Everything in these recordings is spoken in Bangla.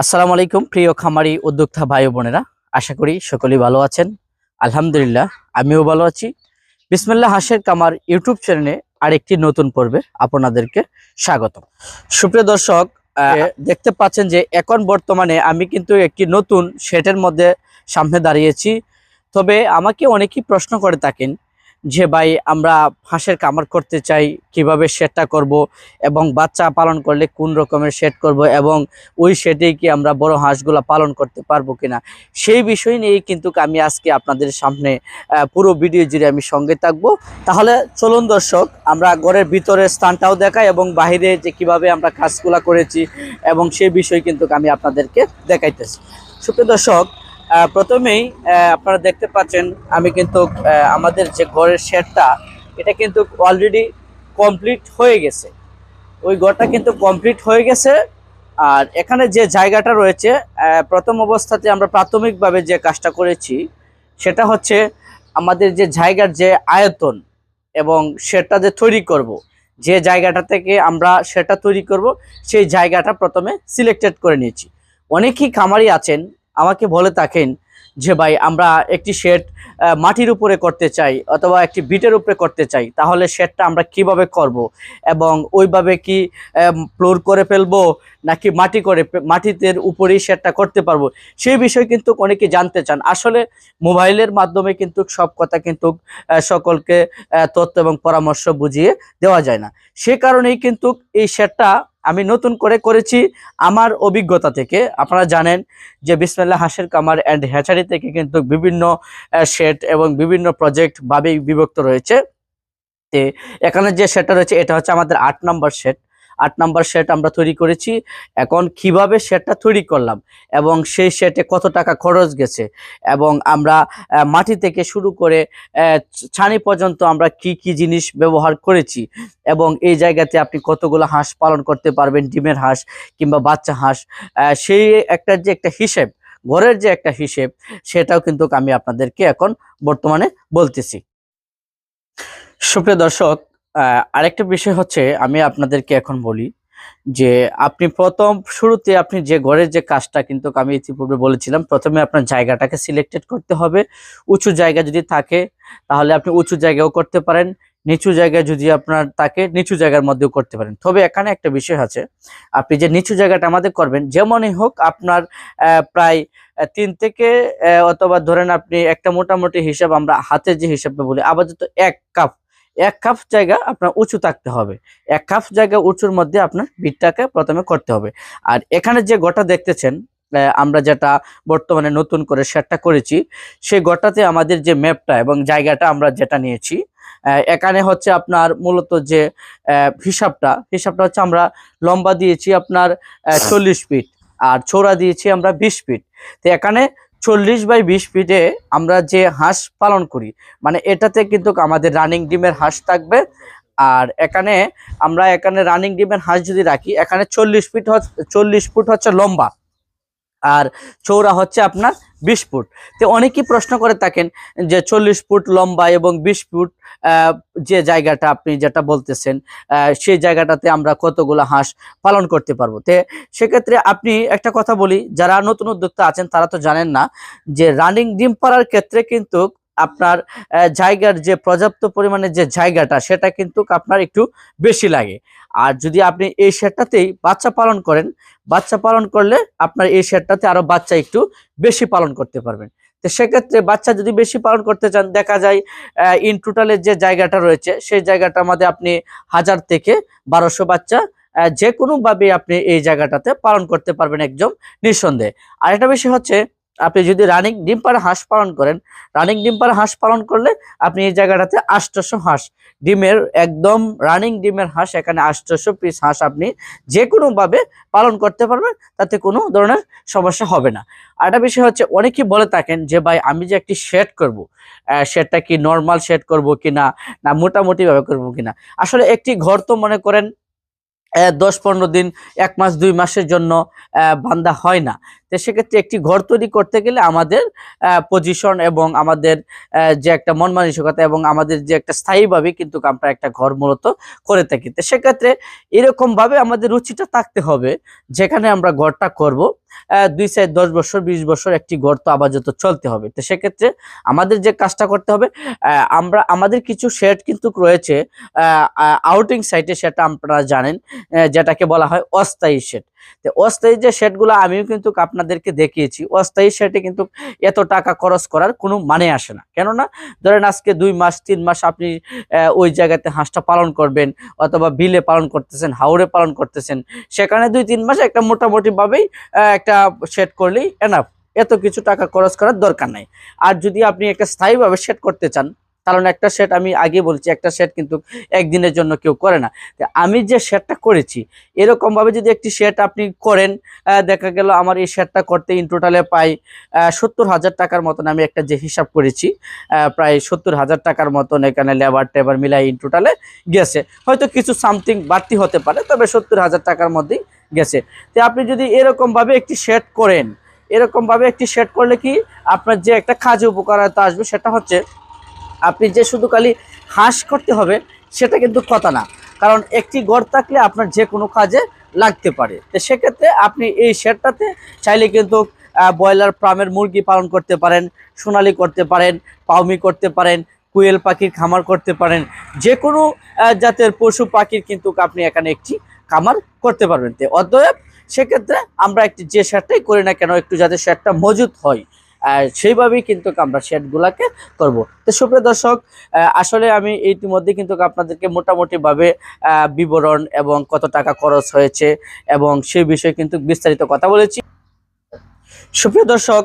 আসসালামু আলাইকুম, প্রিয় খামারি উদ্যোক্তা ভাই বোনেরা। আশা করি সকলেই ভালো আছেন। আলহামদুলিল্লাহ, আমিও ভালো আছি। বিসমিল্লাহ হাসের কামার ইউটিউব চ্যানেলে আরেকটি নতুন পর্বে আপনাদেরকে স্বাগত সুপ্রিয় দর্শক দেখতে পাচ্ছেন যে এখন বর্তমানে আমি কিন্তু একটি নতুন সেটের মধ্যে সামনে দাঁড়িয়েছি। তবে আমাকে অনেকেই প্রশ্ন করে থাকেন যে ভাই আমরা হাঁসের কামার করতে চাই, কীভাবে সেটটা করব এবং বাচ্চা পালন করলে কোন রকমের সেট করব এবং ওই সেটেই কি আমরা বড় হাঁসগুলা পালন করতে পারব কিনা? সেই বিষয় নিয়েই কিন্তু আমি আজকে আপনাদের সামনে পুরো ভিডিও জুড়ে আমি সঙ্গে থাকব। তাহলে চলুন দর্শক, আমরা ঘরের ভিতরে স্থানটাও দেখাই এবং বাইরে যে কীভাবে আমরা কাজগুলা করেছি এবং সেই বিষয় কিন্তু আমি আপনাদেরকে দেখাইতেছি। সুপ্রিয় দর্শক প্রথমেই আপনারা দেখতে পাচ্ছেন, আমি কিন্তু আমাদের যে ঘরের শেডটা, এটা কিন্তু অলরেডি কমপ্লিট হয়ে গেছে ওই ঘরটা কিন্তু কমপ্লিট হয়ে গেছে আর এখানে যে জায়গাটা রয়েছে প্রথম অবস্থাতে আমরা প্রাথমিকভাবে যে কাজটা করেছি, সেটা হচ্ছে আমাদের যে জায়গার যে আয়তন এবং সেটা যে তৈরি করব। যে জায়গাটা থেকে আমরা সেটা তৈরি করব, সেই জায়গাটা প্রথমে সিলেক্টেড করে নিয়েছি অনেকেই খামারি আছেন আমাকে বলে থাকেন যে, ভাই, আমরা একটি শেড মাটির উপরে করতে চাই অথবা একটি বিটের উপরে করতে চাই। তাহলে শেডটা আমরা কীভাবে করব? এবং ওইভাবে কি ফ্লোর করে ফেলব নাকি মাটি করে মাটিতে উপরেই শেডটা করতে পারব? সেই বিষয় কিন্তু অনেকে জানতে চান। আসলে মোবাইলের মাধ্যমে কিন্তু সব কথা কিন্তু সকলকে তথ্য এবং পরামর্শ বুঝিয়ে দেওয়া যায় না। সে কারণেই কিন্তু এই শেডটা আমি নতুন করে করেছি আমার অভিজ্ঞতা থেকে। আপনারা জানেন যে বিসমেল্লা হাসের কামার অ্যান্ড হ্যাচারি থেকে কিন্তু বিভিন্ন সেট এবং বিভিন্ন প্রজেক্ট ভাবেই বিভক্ত রয়েছে। এখানে যে সেটটা রয়েছে, এটা হচ্ছে আমাদের আট নম্বর সেট আট নাম্বার সেট আমরা তৈরি করেছি। এখন কীভাবে সেটটা তৈরি করলাম এবং সেই সেটে কত টাকা খরচ গেছে এবং আমরা মাটি থেকে শুরু করে ছানি পর্যন্ত আমরা কি কি জিনিস ব্যবহার করেছি এবং এই জায়গাতে আপনি কতগুলো হাঁস পালন করতে পারবেন, ডিমের হাঁস কিংবা বাচ্চা হাঁস সেই একটা যে একটা হিসেব, ঘরের যে একটা হিসেব, সেটাও কিন্তু আমি আপনাদেরকে এখন বর্তমানে বলতেছি। সুপ্রিয় দর্শক আরেকটা বিষয় হচ্ছে, আমি আপনাদেরকে এখন বলি যে, আপনি প্রথম শুরুতে আপনি যে ঘরের যে কাজটা কিন্তু আমি ইতিপূর্বে বলেছিলাম, প্রথমে আপনার জায়গাটাকে সিলেক্টেড করতে হবে। উঁচু জায়গা যদি থাকে, তাহলে আপনি উঁচু জায়গাও করতে পারেন, নিচু জায়গায় যদি আপনার তাকে নিচু জায়গার মধ্যেও করতে পারেন। তবে এখানে একটা বিষয় আছে, আপনি যে নিচু জায়গাটা আমাদের করবেন, যেমনই হোক আপনার প্রায় তিন থেকে অথবা ধরেন আপনি একটা মোটামুটি হিসাব আমরা হাতের যে হিসাবটা বলি, আপাতত এক কাপ এক কাপ জায়গা আপনার উঁচু থাকতে হবে। এক কাপ জায়গা উঁচুর মধ্যে আপনার বিটটাকে প্রথমে করতে হবে। আর এখানে যে গোটা দেখতেছেন আমরা যেটা বর্তমানে নতুন করে সেটটা করেছি, সেই গোটাতে আমাদের যে ম্যাপটা এবং জায়গাটা আমরা যেটা নিয়েছি এখানে হচ্ছে আপনার মূলত যে হিসাবটা হিসাবটা হচ্ছে আমরা লম্বা দিয়েছি আপনার চল্লিশ ফিট, আর চৌড়া দিয়েছি আমরা বিশ ফিট। তো এখানে চল্লিশ বাই বিশ ফিটে আমরা যে হাঁস পালন করি মানে এটাতে কিন্তু আমাদের রানিং ডিমের হাঁস থাকবে। আর এখানে আমরা এখানে রানিং ডিমের হাঁস যদি রাখি, এখানে চল্লিশ ফিট চল্লিশ ফুট হচ্ছে লম্বা। আর চৌড়া হচ্ছে আপনার বিশ ফুট। তো অনেকেই প্রশ্ন করে থাকেন যে চল্লিশ ফুট লম্বা এবং বিশ ফুট যে জায়গাটা আপনি যেটা বলতেছেন সেই জায়গাটাতে আমরা কতগুলো হাঁস পালন করতে পারব। তে সেক্ষেত্রে আপনি একটা কথা বলি, যারা নতুন উদ্যোক্তা আছেন তারা তো জানেন না যে রানিং ডিম পাড়ার ক্ষেত্রে কিন্তু আপনার জায়গার যে পর্যাপ্ত পরিমাণে যে জায়গাটা সেটা কিন্তু আপনার একটু বেশি লাগে। আর যদি আপনি এই শেয়ারটাতেই বাচ্চা পালন করেন, বাচ্চা পালন করলে আপনার এই শেয়ারটাতে আরও বাচ্চা একটু বেশি পালন করতে পারবেন। তো সেক্ষেত্রে বাচ্চা যদি বেশি পালন করতে চান, দেখা যায় ইন টোটালের যে জায়গাটা রয়েছে, সেই জায়গাটার মধ্যে আপনি হাজার থেকে বারোশো বাচ্চা যে কোনোভাবে আপনি এই জায়গাটাতে পালন করতে পারবেন একদম নিঃসন্দেহে। আর একটা বিষয় হচ্ছে আপনি যদি রানিং ডিম পাড়া হাঁস পালন করেন রানিং ডিম পাড়া হাঁস পালন করলে আপনি এই জায়গাটাতে আষ্টশো হাঁস। ডিমের একদম রানিং ডিমের হাঁস, এখানে আষ্টশো পিস হাঁস আপনি যে কোনোভাবে পালন করতে পারবেন, তাতে কোনো ধরনের সমস্যা হবে না। আর একটা বিষয় হচ্ছে, অনেকেই বলে থাকেন যে, ভাই, আমি যে একটি শেড করব শেডটা কি নর্মাল শেড করব কি না মোটামুটি ভাবে করব কিনা? আসলে একটি ঘর তো মনে করেন দশ পনেরো দিন, এক মাস, দুই মাসের জন্য বান্ধা হয় না। তো সেক্ষেত্রে একটি ঘর তৈরি করতে গেলে আমাদের পজিশন এবং আমাদের যে একটা মন মানসিকতা এবং আমাদের যে একটা স্থায়ীভাবে কিন্তু আমরা একটা ঘর মূলত করে থাকি। তো সেক্ষেত্রে এরকমভাবে আমাদের রুচিটা থাকতে হবে, যেখানে আমরা ঘরটা করব। দুই সাইড দশ বছর, বিশ বছর একটি ঘর তো আপাতত চলতে হবে। তো সেক্ষেত্রে আমাদের যে কাজটা করতে হবে আমরা, আমাদের কিছু শেড কিন্তু রয়েছে আউটিং সাইটে সেটা আপনারা জানেন যেটাকে বলা হয় অস্থায়ী শেড তো অস্থায়ী যে শেডগুলো আমিও কিন্তু আপনাদেরকে দেখিয়েছি অস্থায়ী শেডে কিন্তু এত টাকা খরচ করার কোনো মানে আসে না। কেননা ধরেন আজকে দুই মাস তিন মাস আপনি ওই জায়গাতে হাঁসটা পালন করবেন অথবা বিলে পালন করতেছেন হাওড়ে পালন করতেছেন সেখানে দুই তিন মাস একটা মোটামুটি ভাবেই আহ, একটা সেট করলেই এনাফ এত কিছু টাকা খরচ করার দরকার নাই। আর যদি আপনি একটা স্থায়ীভাবে সেট করতে চান কারণ একটা সেট আমি আগে বলছি, একটা সেট কিন্তু একদিনের জন্য কেউ করে না। আমি যে সেটটা করেছি এরকম ভাবে যদি একটি সেট আপনি করেন দেখা গেল আমার এই সেটটা করতে ইন টোটালে পাই সত্তর হাজার টাকার মতন আমি একটা যে হিসাব করেছি প্রায় সত্তর হাজার টাকার মতন এখানে লেবার টেবার মিলাই ইন টোটালে গেছে। হয়তো কিছু সামথিং বাড়তি হতে পারে, তবে সত্তর হাজার টাকার মধ্যেই গেছে। তো আপনি যদি এরকম ভাবে একটি সেট করেন এরকম ভাবে একটি সেট করলে কি আপনার যে একটা কাজে উপকারিতা আসবে সেটা হচ্ছে আপনি যে শুধু খালি হাঁস করতে হবে, সেটা কিন্তু কথা না। কারণ একটি গড় থাকলে আপনার যে কোনো কাজে লাগতে পারে। তো সেক্ষেত্রে আপনি এই শেডটাতে চাইলে কিন্তু ব্রয়লার ফার্মের মুরগি পালন করতে পারেন, সোনালি করতে পারেন পাউমি করতে পারেন, কুয়েল পাখির খামার করতে পারেন। যে কোনো জাতের পশু পাখির কিন্তু আপনি এখানে একটি খামার করতে পারবেন। তো অতএব সেক্ষেত্রে আমরা একটি যে শেডটাই করি না কেন, একটু যাতে শেডটা মজুত হয়। সেইভাবেই কিন্তু আমরা শেডগুলাকে করব। তো সুপ্রিয় দর্শক আসলে আমি ইতিমধ্যে কিন্তু আপনাদেরকে মোটামুটিভাবে বিবরণ এবং কত টাকা খরচ হয়েছে এবং সেই বিষয়ে কিন্তু বিস্তারিত কথা বলেছি। সুপ্রিয় দর্শক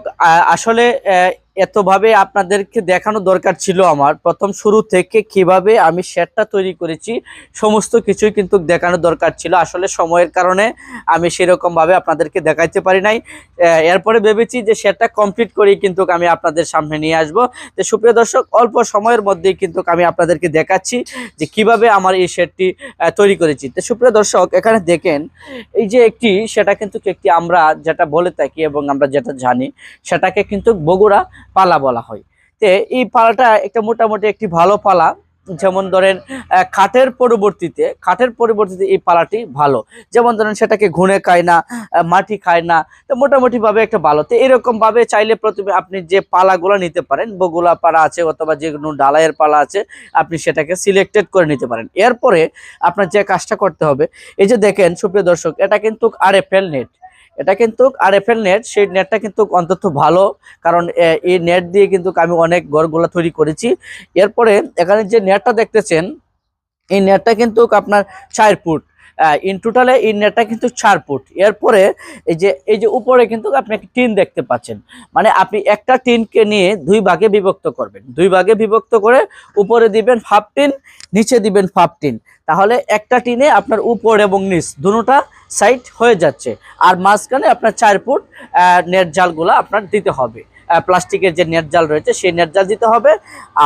আসলে এতভাবে আপনাদেরকে দেখানো দরকার ছিল আমার। প্রথম শুরু থেকে কীভাবে আমি শেডটা তৈরি করেছি, সমস্ত কিছুই কিন্তু দেখানো দরকার ছিল। আসলে সময়ের কারণে আমি সেরকম ভাবে আপনাদেরকে দেখাইতে পারি নাই। এরপরে ভেবেছি যে শেডটা কমপ্লিট করেই কিন্তু আমি আপনাদের সামনে নিয়ে আসব। তো সুপ্রিয় দর্শক, অল্প সময়ের মধ্যেই কিন্তু আমি আপনাদেরকে দেখাচ্ছি যে কীভাবে আমার এই শেডটি তৈরি করেছি। তো সুপ্রিয় দর্শক, এখানে দেখেন, এই যে একটি, সেটা কিন্তু একটি আমরা যেটা বলে থাকি এবং আমরা যেটা জানি, সেটাকে কিন্তু বগুড়া পালা বলা হয়। তে এই পালাটা একটা মোটামুটি একটি ভালো পালা। যেমন ধরেন খাটের পরবর্তীতে, খাটের পরিবর্তিতে এই পালাটি ভালো। যেমন ধরেন, সেটাকে ঘুনে খায় না মাটি খায় না, তো মোটামুটিভাবে একটা ভালো। তো এরকমভাবে চাইলে প্রথমে আপনি যে পালাগুলো নিতে পারেন, বগুলা পালা আছে অথবা যে কোনো ডালাইয়ের পালা আছে, আপনি সেটাকে সিলেক্টেড করে নিতে পারেন। এরপরে আপনার যে কাজটা করতে হবে, এই যে দেখেন, সুপ্রিয় দর্শক, এটা কিন্তু আর নেট। এটা কিন্তু আর এফ নেট সেই নেটটা কিন্তু অন্তত ভালো, কারণ এই নেট দিয়ে কিন্তু আমি অনেক ঘরগুলো তৈরি করেছি। এরপরে এখানে যে নেটটা দেখতেছেন, এই নেটটা কিন্তু আপনার চার ফুট। ইন টোটালে এই নেটটা কিন্তু চার ফুট এরপরে এই যে এই যে উপরে কিন্তু আপনি একটা টিন দেখতে পাচ্ছেন। মানে আপনি একটা টিনকে নিয়ে দুই ভাগে বিভক্ত করবেন। দুই ভাগে বিভক্ত করে উপরে দিবেন হাফ টিন, নিচে দিবেন হাফ টিন। তাহলে একটা টিনে আপনার উপর এবং নিচ দুটোটা সাইড হয়ে যাচ্ছে। আর মাঝখানে আপনার চার ফুট নেট জালগুলো আপনার দিতে হবে। প্লাস্টিকের যে নেট জাল রয়েছে, সেই নেট জাল দিতে হবে।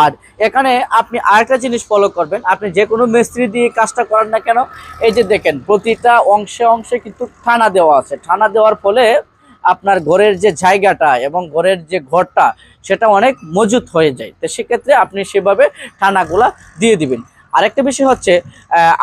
আর এখানে আপনি আরেকটা জিনিস ফলো করবেন। আপনি যে কোনো মিস্ত্রি দিয়ে কাজটা করেন না কেন, এই যে দেখেন, প্রতিটা অংশে অংশে কিন্তু ঠানা দেওয়া আছে। ঠানা দেওয়ার ফলে আপনার ঘরের যে জায়গাটা এবং ঘরের যে ঘরটা, সেটা অনেক মজুত হয়ে যায়। তো সেক্ষেত্রে আপনি সেভাবে ঠানাগুলা দিয়ে দিবেন। আরেকটা বিষয় হচ্ছে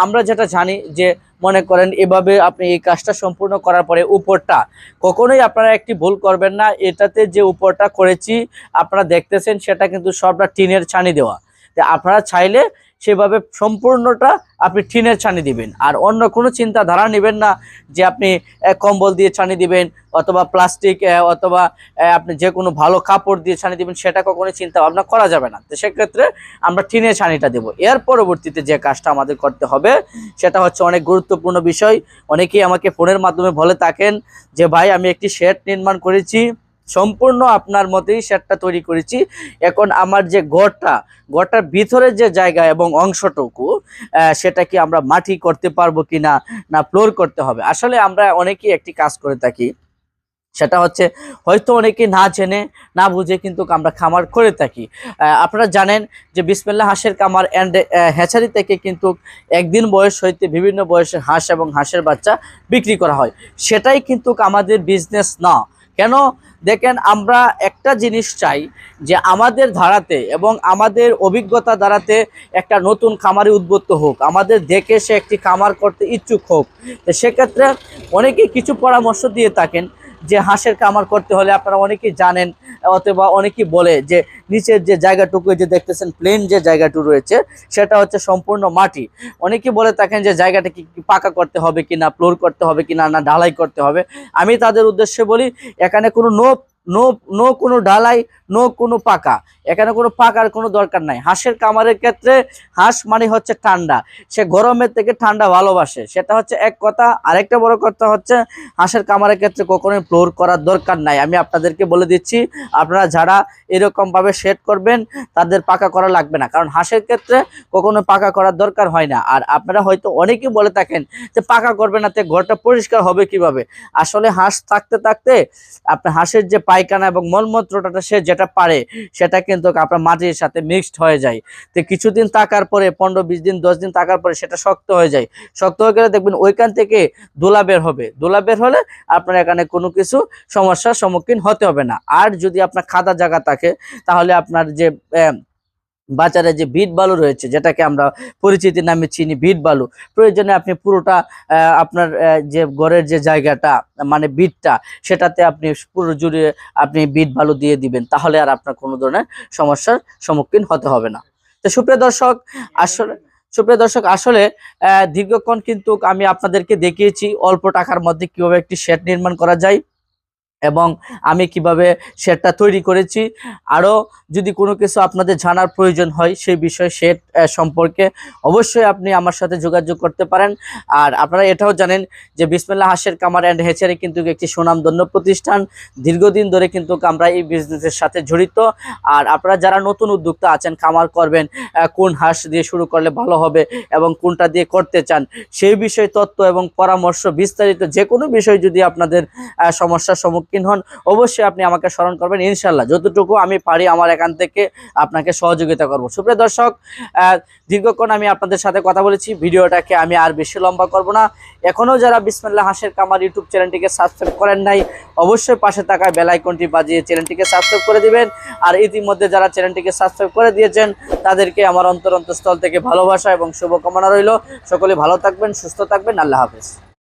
আমরা যেটা জানি যে মনে করেন এভাবে আপনি এই কাজটা সম্পূর্ণ করার পরে উপরটা, কখনোই আপনারা একটি ভুল করবেন না, এটাতে যে উপরটা করেছি, আপনারা দেখতেছেন সেটা কিন্তু সবটা টিনের ছানি দেওয়া। আপনারা চাইলে সেভাবে সম্পূর্ণটা আপনি টিনের ছানি দিবেন। আর অন্য কোনো চিন্তাধারা নেবেন না যে আপনি কম্বল দিয়ে ছানি দিবেন অথবা প্লাস্টিক অথবা আপনি যে কোনো ভালো কাপড় দিয়ে ছানি দিবেন, সেটা কখনোই চিন্তা ভাবনা করা যাবে না। তো সেক্ষেত্রে আমরা টিনের ছানিটা দেবো। এর পরবর্তীতে যে কাজটা আমাদের করতে হবে, সেটা হচ্ছে অনেক গুরুত্বপূর্ণ বিষয়। অনেকেই আমাকে ফোনের মাধ্যমে বলে থাকেন যে, ভাই, আমি একটি শেড নির্মাণ করেছি। সম্পূর্ণ আপনার মতেই শেডটা তৈরি করেছি। এখন আমার যে গড়টা ঘরটার ভিতরে যে জায়গা এবং অংশটুকু সেটা কি আমরা মাটি করতে পারব কি না না ফ্লোর করতে হবে? আসলে আমরা অনেকেই একটি কাজ করে থাকি। সেটা হচ্ছে, হয়তো অনেকে না জেনে, না বুঝে কিন্তু আমরা খামার করে থাকি। আপনারা জানেন যে বিসমিল্লা হাঁসের কামার অ্যান্ড হ্যাচারি থেকে কিন্তু একদিন বয়স হইতে বিভিন্ন বয়সের হাঁস এবং হাঁসের বাচ্চা বিক্রি করা হয়। সেটাই কিন্তু আমাদের বিজনেস না। কেন? দেখেন, আমরা একটা জিনিস চাই যে আমাদের ধারাতে এবং আমাদের অভিজ্ঞতা দ্বারাতে একটা নতুন খামারি উদ্বুদ্ধ হোক। আমাদের দেখে সে একটি খামার করতে ইচ্ছুক হোক। সেক্ষেত্রে অনেকেই কিছু পরামর্শ দিয়ে থাকেন। যে হাঁসের কামার করতে হলে আপনারা অনেকেই জানেন, অথবা অনেকেই বলে যে নিচের যে জায়গাটুকু যে দেখতেছেন প্লেন যে জায়গাটু রয়েছে, সেটা হচ্ছে সম্পূর্ণ মাটি। অনেকেই বলে থাকেন যে জায়গাটা কি কি পাকা করতে হবে কিনা ফ্লোর করতে হবে কিনা, না ঢালাই করতে হবে। আমি তাদের উদ্দেশ্যে বলি, এখানে কোনো নো নো নো কোনো ঢালাই নো কোনো পাকা। এখানে কোনো পাকার কোনো দরকার নাই। হাঁসের কামারের ক্ষেত্রে হাঁস মানে হচ্ছে ঠান্ডা। সে গরমের থেকে ঠান্ডা ভালোবাসে। সেটা হচ্ছে এক কথা। আরেকটা বড় কথা হচ্ছে, হাঁসের কামারের ক্ষেত্রে কখনোই ফ্লোর করার দরকার নাই। আমি আপনাদেরকে বলে দিচ্ছি, আপনারা যারা এরকমভাবে সেট করবেন, তাদের পাকা করা লাগবে না। কারণ হাঁসের ক্ষেত্রে কখনো পাকা করার দরকার হয় না। আর আপনারা হয়তো অনেকেই বলে থাকেন যে পাকা করবে না, তে ঘরটা পরিষ্কার হবে কীভাবে? আসলে হাঁস থাকতে থাকতে, আপনার হাঁসের যে পায়খানা এবং মলমূত্রটা সে যেটা পারে, সেটা কিন্তু আপনার মাটির সাথে মিক্সড হয়ে যায়। তো কিছুদিন তাকার পরে, পনেরো, বিশ দিন, দশ দিন থাকার পরে সেটা শক্ত হয়ে যায়। শক্ত হয়ে গেলে দেখবেন ওইখান থেকে দোলা বের হবে। দোলা বের হলে আপনার এখানে কোনো কিছু সমস্যার সম্মুখীন হতে হবে না। আর যদি আপনার খাদা জায়গা থাকে, তাহলে আপনার যে বাজারে যে বিট বালু রয়েছে, যেটাকে আমরা পরিচিতি নামে চিনি ভিট বালু, প্রয়োজনে আপনি পুরোটা আপনার যে ঘরের যে জায়গাটা মানে বিটটা সেটাতে আপনি পুরো জুড়ে আপনি বিট বালু দিয়ে দিবেন, তাহলে আর আপনার কোনো ধরনের সমস্যার সম্মুখীন হতে হবে না। তো সুপ্রিয় দর্শক, আসলে, সুপ্রিয় দর্শক, আসলে দীর্ঘক্ষণ কিন্তু আমি আপনাদেরকে দেখিয়েছি, অল্প টাকার মধ্যে কীভাবে একটি শেড নির্মাণ করা যায়। এবং আমি কীভাবে শেডটা তৈরি করেছি। আরও যদি কোনো কিছু আপনাদের জানার প্রয়োজন হয় সেই বিষয়ে শেড সম্পর্কে অবশ্যই আপনি আমার সাথে যোগাযোগ করতে পারেন। আর আপনারা এটাও জানেন যে বিসমিল্লা হাঁসের কামার অ্যান্ড হেচারি কিন্তু একটি সুনামধন্য প্রতিষ্ঠান। দীর্ঘদিন ধরে কিন্তু আমরা এই বিজনেসের সাথে জড়িত। আর আপনারা যারা নতুন উদ্যোক্তা আছেন খামার করবেন কোন হাঁস দিয়ে শুরু করলে ভালো হবে এবং কোনটা দিয়ে করতে চান সেই বিষয়ে তথ্য এবং পরামর্শ বিস্তারিত যে কোনো বিষয় যদি আপনাদের সমস্যার সম্মুখীন হন, অবশ্যই আপনি আমাকে স্মরণ করবেন ইনশাল্লাহ যতটুকু আমি পারি আমার এখান থেকে আপনাকে সহযোগিতা করব। সুপ্রিয় দর্শক দীর্ঘক্ষণ আমি আপনাদের সাথে কথা বলেছি, ভিডিওটাকে আমি আর বেশি লম্বা করব না। এখনও যারা বিসমিল্লা হাঁসের কামার ইউটিউব চ্যানেলটিকে সাবস্ক্রাইব করেন নাই, অবশ্যই পাশে থাকা বেল আইকনটি বাজিয়ে চ্যানেলটিকে সাবস্ক্রাইব করে দিবেন। আর ইতিমধ্যে যারা চ্যানেলটিকে সাবস্ক্রাইব করে দিয়েছেন, তাদেরকে আমার অন্তর অন্তঃস্থল থেকে ভালোবাসা এবং শুভকামনা রইল। সকলে ভালো থাকবেন, সুস্থ থাকবেন, আল্লাহ হাফেজ।